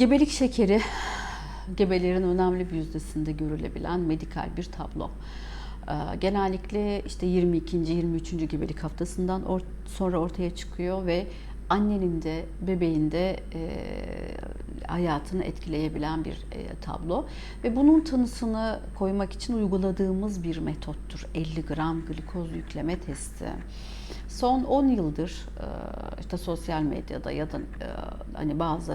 Gebelik şekeri gebelerin önemli bir yüzdesinde görülebilen medikal bir tablo. Ee, Genellikle işte 22. 23. gebelik haftasından sonra ortaya çıkıyor ve annenin de bebeğin de hayatını etkileyebilen bir e, tablo ve bunun tanısını koymak için uyguladığımız bir metottur 50 gram glikoz yükleme testi. Son 10 yıldır e, işte sosyal medyada ya da e, hani bazı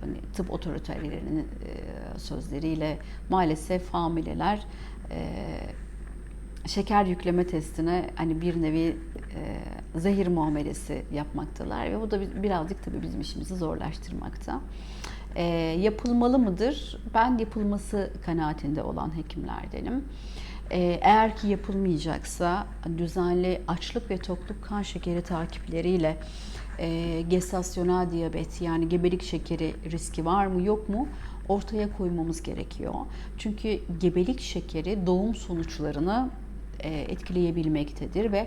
hani tıp otoritelerinin e, sözleriyle maalesef hamileler şeker yükleme testine hani bir nevi zehir muamelesi yapmaktalar ve bu da bi- birazcık tabii bizim işimizi zorlaştırmakta. E, yapılmalı mıdır? Ben yapılması kanaatinde olan hekimlerdenim. E, eğer ki yapılmayacaksa düzenli açlık ve tokluk kan şekeri takipleriyle e, gestasyonel diyabet yani gebelik şekeri riski var mı yok mu ortaya koymamız gerekiyor. Çünkü gebelik şekeri doğum sonuçlarını e, etkileyebilmektedir ve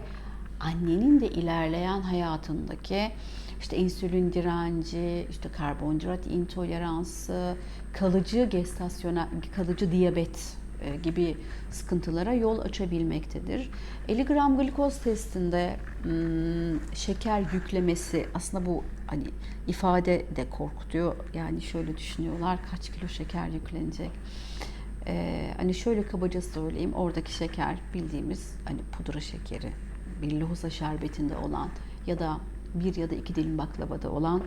annenin de ilerleyen hayatındaki işte insülin direnci, işte karbonhidrat intoleransı, kalıcı gestasyonel, kalıcı diyabet e, gibi sıkıntılara yol açabilmektedir. 50 gram glikoz testinde hmm, şeker yüklemesi aslında bu hani ifade de korkutuyor. Yani şöyle düşünüyorlar kaç kilo şeker yüklenecek. Ee, hani şöyle kabaca söyleyeyim oradaki şeker bildiğimiz hani pudra şekeri, bir lohusa şerbetinde olan ya da bir ya da iki dilim baklavada olan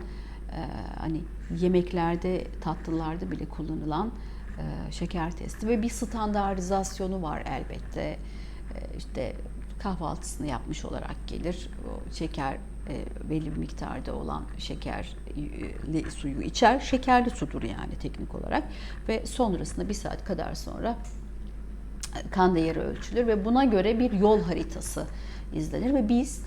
e, hani yemeklerde tatlılarda bile kullanılan e, şeker testi ve bir standartizasyonu var elbette. E, işte kahvaltısını yapmış olarak gelir. O şeker e, belli bir miktarda olan şekerli suyu içer. Şekerli sudur yani teknik olarak ve sonrasında bir saat kadar sonra kan değeri ölçülür ve buna göre bir yol haritası izlenir ve biz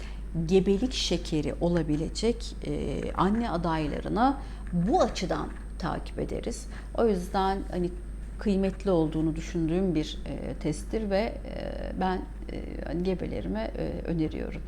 gebelik şekeri olabilecek e, anne adaylarına bu açıdan takip ederiz. O yüzden hani kıymetli olduğunu düşündüğüm bir e, testtir ve e, ben e, hani gebelerime öneriyorum.